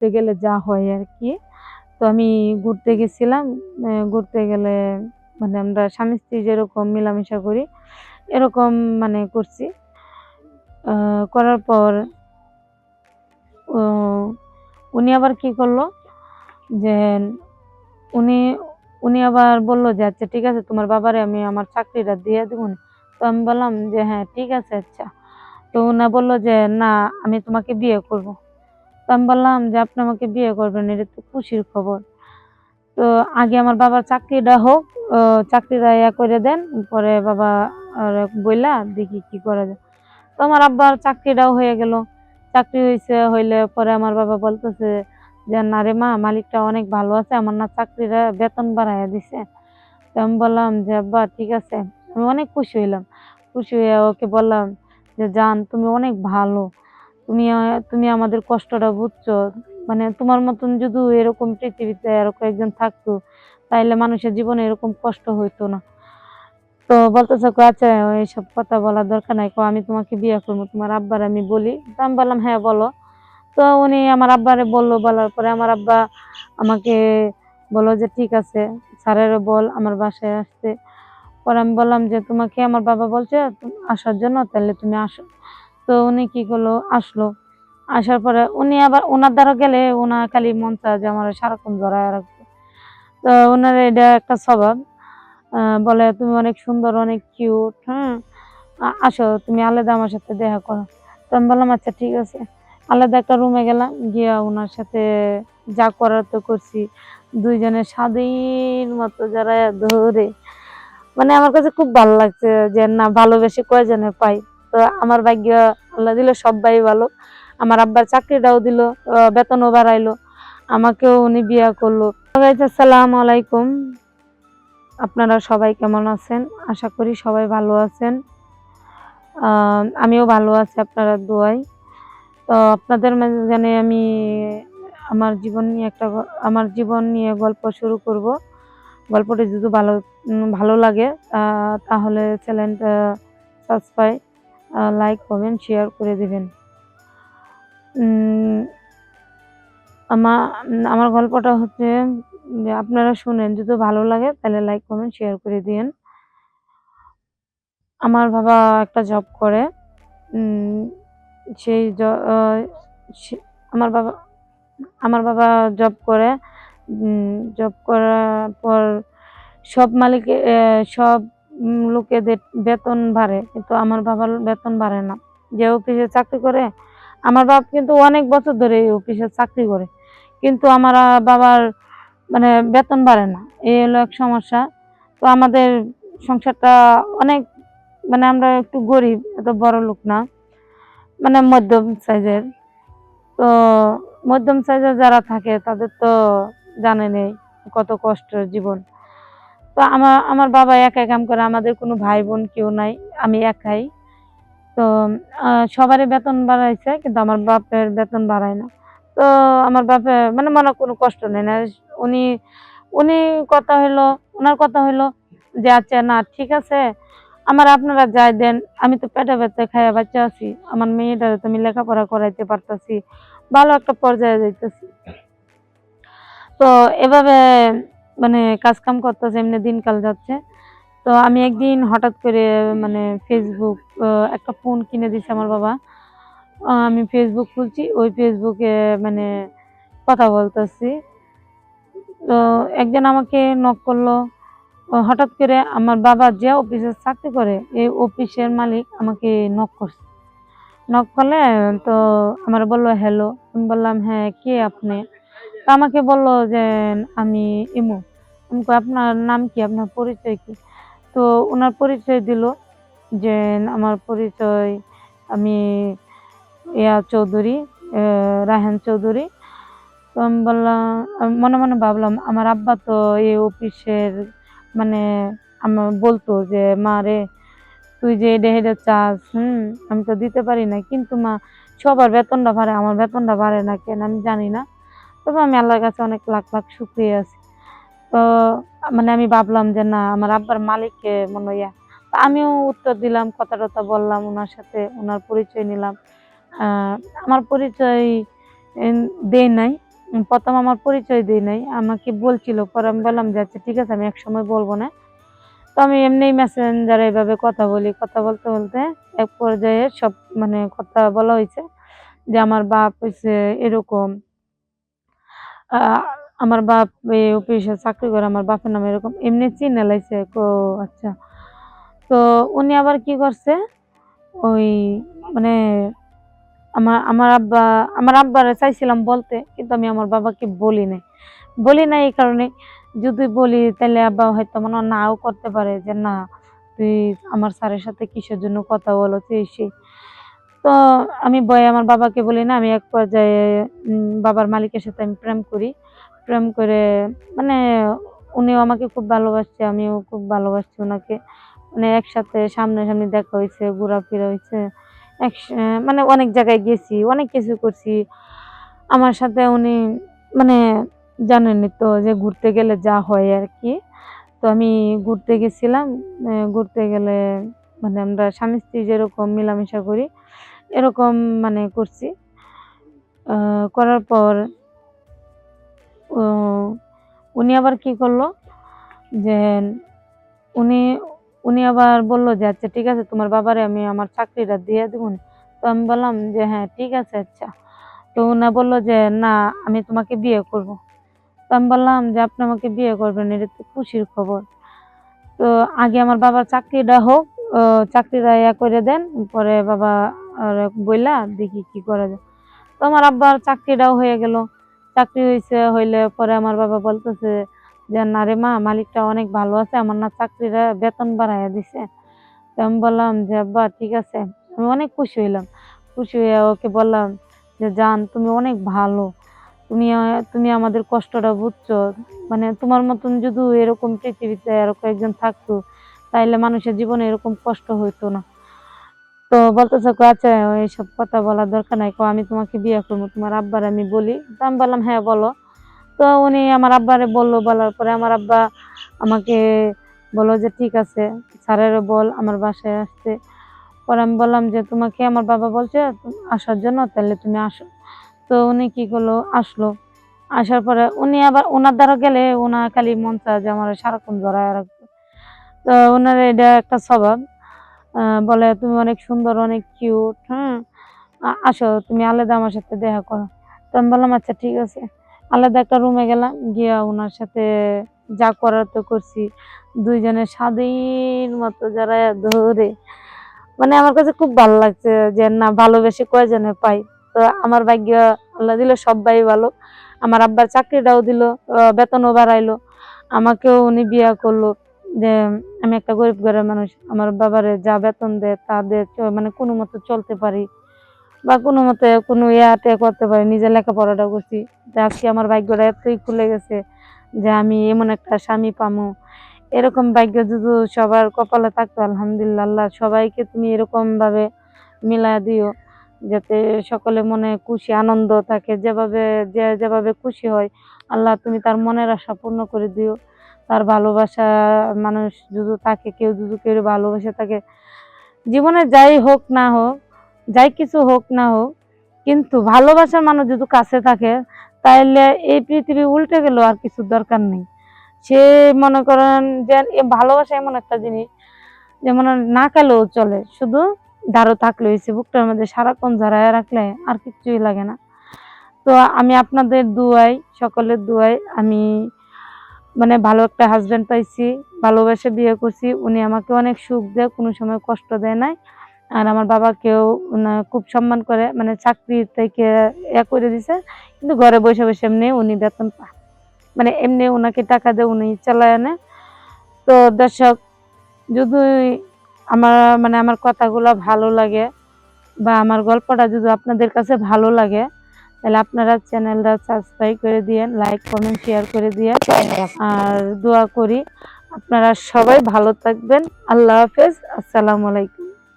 ঘুরতে গেলে যা হয় আর কি। তো আমি ঘুরতে গেছিলাম ঘুরতে গেলে মানে আমরা স্বামী স্ত্রী যেরকম মেলামেশা করি, এরকম মানে করছি। করার পর উনি আবার কি করল যে, উনি উনি আবার বলল যে আচ্ছা ঠিক আছে, তোমার বাবারে আমি আমার চাকরিটা দিয়ে দেবো। তো আমি বললাম যে হ্যাঁ ঠিক আছে আচ্ছা। তো উনি বলল যে, না, আমি তোমাকে বিয়ে করব। আমি বললাম যে, আপনি আমাকে বিয়ে করবেন, এটা তো খুশির খবর। তো আগে আমার বাবার চাকরিটা হোক চাকরিটা ইয়া করে দেন, পরে বাবা আর বইলা দেখি কি করা যায়। তো আমার আব্বার চাকরিটাও হয়ে গেল। চাকরি হয়েছে হইলে পরে আমার বাবা বলতেছে যে, না রে মা, মালিকটা অনেক ভালো আছে, আমার না চাকরিটা বেতন বাড়াইয়া দিছে। তো আমি বললাম যে, আব্বা, ঠিক আছে। আমি অনেক খুশি হইলাম। খুশি হয়ে ওকে বললাম যে, জান, তুমি অনেক ভালো। তুমি তুমি আমাদের কষ্টটা বুঝছ। মানে তোমার মতন যদি এরকম পৃথিবীতে আরও কয়েকজন থাকতো, তাইলে মানুষের জীবনে এরকম কষ্ট হইতো না। তো বলতেছে আচ্ছা এইসব কথা বলার দরকার নাই। আমি তোমাকে বিয়ে করব। তোমার আব্বার আমি বলি। তো আমি বললাম হ্যাঁ বলো। তো উনি আমার আব্বারে বলল, বলার পরে আমার আব্বা আমাকে বলো যে, ঠিক আছে, স্যারেরও বল, আমার বাসায় আসতে। পরে আমি বললাম যে, তোমাকে আমার বাবা বলছে আসার জন্য তাহলে তুমি আসো। তো উনি কি করল? আসলো। আসার পরে উনি আবার ওনার দ্বারা গেলে ওনার খালি মন চায় যে আমার সারাক্ষণ জড়ায় রাখবে। তো ওনার এটা একটা স্বভাব। বলে, তুমি অনেক সুন্দর, অনেক কিউট হ্যাঁ আসো, তুমি আলাদা আমার সাথে দেখা করো। তো আমি বললাম আচ্ছা ঠিক আছে। আলাদা একটা রুমে গেলাম, গিয়া ওনার সাথে যা করার তো করছি। দুইজনে স্বাধীন মতো যারা ধরে। মানে আমার কাছে খুব ভালো লাগছে যে, না, ভালোবেসে কয়জনে পাই? তো আমার ভাগ্য আল্লাহ দিল সবাই ভালো। আমার আব্বার চাকরিটাও দিল বেতনও বাড়াইলো, আমাকেও উনি বিয়া করল। আসসালামু আলাইকুম আপনারা সবাই কেমন আছেন? আশা করি সবাই ভালো আছেন। আমিও ভালো আছি আপনারা দোয়াই তো আপনাদের মাঝখানে আমি আমার জীবন নিয়ে একটা আমার জীবন নিয়ে গল্প শুরু করব। গল্পটি যদি ভালো ভালো লাগে তাহলে চ্যানেলটা সাবস্ক্রাইব লাইক কমেন্ট শেয়ার করে দিবেন। আমার আমার গল্পটা হচ্ছে আপনারা শুনেন যদি ভালো লাগে তাহলে লাইক কমেন্ট শেয়ার করে দিয়েন। আমার বাবা একটা জব করে সেই আমার বাবা আমার বাবা জব করে জব করার পর সব মালিকে আহ, সব লোকেদের বেতন বাড়ে কিন্তু আমার বাবার বেতন বাড়ে না। যে অফিসে চাকরি করে, আমার বাবা কিন্তু অনেক বছর ধরে এই অফিসে চাকরি করে, কিন্তু আমার বাবার মানে বেতন বাড়ে না। এই হলো এক সমস্যা। তো আমাদের সংসারটা অনেক মানে আমরা একটু গরিব, এত বড় লোক না মানে মধ্যম সাইজের তো মধ্যম সাইজের যারা থাকে, তাদের তো জানে নেই কত কষ্টের জীবন। তো আমার আমার বাবা একাই কাম করে, আমাদের কোনো ভাই বোন কেউ নাই, আমি একাই। তো সবারই বেতন বাড়াইছে, কিন্তু আমার বাপের বেতন বাড়ায় না। তো আমার বাপে মানে মনে কোনো কষ্ট নেই না। উনি উনি কথা হইল, ওনার কথা হইল যে আচ্ছা না, ঠিক আছে, আমার আপনারা যাই দেন, আমি তো পেটে পেটে খাইয়া বাচ্চা আছি, আমার মেয়েটারে তো আমি লেখাপড়া করাইতে পারতাছি, ভালো একটা পর্যায়ে যাইতেছি। তো এভাবে মানে কাজকাম করতেছে, এমনি দিনকাল যাচ্ছে। তো আমি একদিন হঠাৎ করে মানে ফেসবুক একটা ফোন কিনে দিছে আমার বাবা। আমি ফেসবুক খুলছি, ওই ফেসবুকে মানে কথা বলতেছি। তো একজন আমাকে নক করল। হঠাৎ করে আমার বাবা যে অফিসে চাকরি করে, এই অফিসের মালিক আমাকে নক করছে। নক করলে, তো আমার বলল হ্যালো আমি বললাম হ্যাঁ কে আপনি? তো আমাকে বলল যে, আমি ইমু। আপনার নাম কি? আপনার পরিচয় কি? তো ওনার পরিচয় দিল যে আমার পরিচয় আমি ইয়া চৌধুরী রাহেন চৌধুরী। তো আমি বললাম, মনে মনে ভাবলাম, আমার আব্বা তো এই অফিসের মানে আমার বলতো যে, মা রে, তুই যে এটা হেঁটে চাস, হুম, আমি তো দিতে পারি না কিন্তু মা, সবার বেতনটা বাড়ে আমার বেতনটা বাড়ে না কেন আমি জানি না। তবে আমি আল্লাহর কাছে অনেক লাখ লাখ শুক্রিয়া আছি। তো মানে আমি ভাবলাম যে না, আমার আব্বার মালিককে মনে ইয়া। আমিও উত্তর দিলাম কথা টথা বললাম ওনার সাথে ওনার পরিচয় নিলাম। আমার পরিচয় দেই নাই। প্রথম আমার পরিচয় দিই নাই। আমাকে বলছিল, পরে আমি বললাম যে আচ্ছা ঠিক আছে, আমি এক সময় বলব না। তো আমি এমনি মেসেঞ্জারে এভাবে কথা বলি। কথা বলতে বলতে এক পর্যায়ে সব মানে কথা বলা হয়েছে যে, আমার বাপ হইছে এরকম। আমার বাপ অফিসে চাকরি করে, আমার বাপের নামে এরকম, এমনি চিনে লাইছে, কো আচ্ছা। তো উনি আবার কি করছে? ওই মানে আমার আমার আব্বা, আমার আব্বারে চাইছিলাম বলতে, কিন্তু আমি আমার বাবাকে বলি নাই। বলি নাই এই কারণে, যদি বলি তাহলে আব্বা হয়তো মনে নাও করতে পারে যে না, তুই আমার স্যারের সাথে কিসের জন্য কথা বলো, তুই সেই তো আমি ভয়ে আমার বাবাকে বলি না, আমি এক পর্যায়ে বাবার মালিকের সাথে আমি প্রেম করি। প্রেম করে মানে উনিও আমাকে খুব ভালোবাসছে, আমিও খুব ভালোবাসছি ওনাকে। মানে একসাথে সামনাসামনি দেখা হয়েছে, ঘোরাফেরা হয়েছে, এক মানে অনেক জায়গায় গেছি, অনেক কিছু করছি। আমার সাথে উনি মানে জানেনই তো যে ঘুরতে গেলে যা হয় আর কি। তো আমি ঘুরতে গেছিলাম ঘুরতে গেলে মানে আমরা স্বামী স্ত্রী যেরকম মেলামেশা করি, এরকম মানে করছি। করার পর উনি আবার কি করল? যে উনি উনি আবার বলল যে আচ্ছা ঠিক আছে, তোমার বাবারে আমি আমার চাকরিটা দিয়ে দেবো তো আমি বললাম যে হ্যাঁ ঠিক আছে আচ্ছা। তো উনি বলল যে, না, আমি তোমাকে বিয়ে করব। তো আমি বললাম যে, আপনি আমাকে বিয়ে করবেন, এটা তো খুশির খবর। তো আগে আমার বাবার চাকরিটা হোক চাকরিটা ইয়া করে দেন, পরে বাবা আর বইলা দেখি কি করা যায়। তো আমার আব্বার চাকরিটাও হয়ে গেল। চাকরি হয়েছে হইলে পরে আমার বাবা বলতেছে যে, না রে মা, মালিকটা অনেক ভালো আছে, আমার না চাকরিটা বেতন বাড়াইয়া দিছে। তো আমি বললাম যে, আব্বা, ঠিক আছে। আমি অনেক খুশি হইলাম। খুশি হয়ে ওকে বললাম যে, জান, তুমি অনেক ভালো। তুমি তুমি আমাদের কষ্টটা বুঝছ। মানে তোমার মতন যদি এরকম পৃথিবীতে আরও কয়েকজন থাকতো, তাইলে মানুষের জীবনে এরকম কষ্ট হইতো না। তো বলতেছে কো, আচ্ছা এইসব কথা বলার দরকার নাই কো আমি তোমাকে বিয়ে করব তোমার আব্বার আমি বলি। তো আমি বললাম হ্যাঁ বলো। তো উনি আমার আব্বারে বলল বলার পরে আমার আব্বা আমাকে বলল যে ঠিক আছে স্যারের বল আমার বাসায় আসতে। পরে আমি বললাম যে তোমাকে আমার বাবা বলছে আসার জন্য তাহলে তুমি আসো। তো উনি কি করল আসলো। আসার পরে উনি আবার ওনার দ্বারা গেলে ওনার খালি মন চায় যে আমার সারাক্ষণ জড়ায় রাখতো তো ওনার এটা একটা স্বভাব। বলে, তুমি অনেক সুন্দর, অনেক কিউট হ্যাঁ? আসো, তুমি আলাদা আমার সাথে দেখা করো। তো আমি বললাম আচ্ছা ঠিক আছে। আলাদা একটা রুমে গেলাম, গিয়া ওনার সাথে যা করার তো করছি। দুইজনে স্বাধীন মতো যারা ধরে। মানে আমার কাছে খুব ভালো লাগছে যে, না, ভালোবেসে কয়জনে পাই? তো আমার ভাগ্য আল্লাহ দিল, সবাই ভালো। আমার আব্বার চাকরিটাও দিল বেতনও বাড়াইলো। আমাকেও উনি বিয়া করল, যে আমি একটা গরিব ঘরের মানুষ, আমার বাবারে যা বেতন দেয় তা দিয়ে মানে কোনো মতো চলতে পারি বা কোনো মতে কোনো ইয়াতে করতে পারি নিজের লেখাপড়াটা করছি। যে আজকে আমার ভাগ্যটা এতই খুলে গেছে যে আমি এমন একটা স্বামী পামো। এরকম ভাগ্য যদি সবার কপালে থাকতো, আলহামদুলিল্লাহ, আল্লাহ সবাইকে তুমি এরকমভাবে মিলা দিও, যাতে সকলে মনে খুশি, আনন্দ থাকে। যেভাবে যে যেভাবে খুশি হয়, আল্লাহ তুমি তার মনের আশা পূর্ণ করে দিও। তার ভালোবাসা, মানুষ যদি থাকে কেউ যদি কেউ ভালোবাসা থাকে জীবনে যাই হোক না হোক, যাই কিছু হোক না হোক, কিন্তু ভালোবাসার মানুষ যদি কাছে থাকে, তাইলে এই পৃথিবী উল্টে গেল আর কিছু দরকার নেই। সে মনে করেন যে ভালোবাসা এমন একটা জিনিস যেমন না খেলেও চলে, শুধু দাঁড়ো থাকলে হয়েছে, বুকটার মধ্যে সারাক্ষণ জড়ায় রাখলে আর কিছুই লাগে না। তো আমি আপনাদের দুয়াই, সকলের দুয়াই, আমি মানে ভালো একটা হাজবেন্ড পাইছি, ভালোবেসে বিয়ে করছি, উনি আমাকে অনেক সুখ দেয়, কোনো সময় কষ্ট দেয় নাই। আর আমার বাবাকেও খুব সম্মান করে মানে চাকরি থেকে এ করে দিছে, কিন্তু ঘরে বসে বসে এমনি উনি বেতন পায়। মানে এমনি ওনাকে টাকা দেয় উনি চালায় আনে। তো দর্শক, যদি আমার মানে আমার কথাগুলো ভালো লাগে, বা আমার গল্পটা যদি আপনাদের কাছে ভালো লাগে তাহলে আপনারা চ্যানেলটা সাবস্ক্রাইব করে দিয়েন লাইক কমেন্ট শেয়ার করে দিয়ে আর দোয়া করি আপনারা সবাই ভালো থাকবেন। আল্লাহ হাফেজ। আসসালামু আলাইকুম।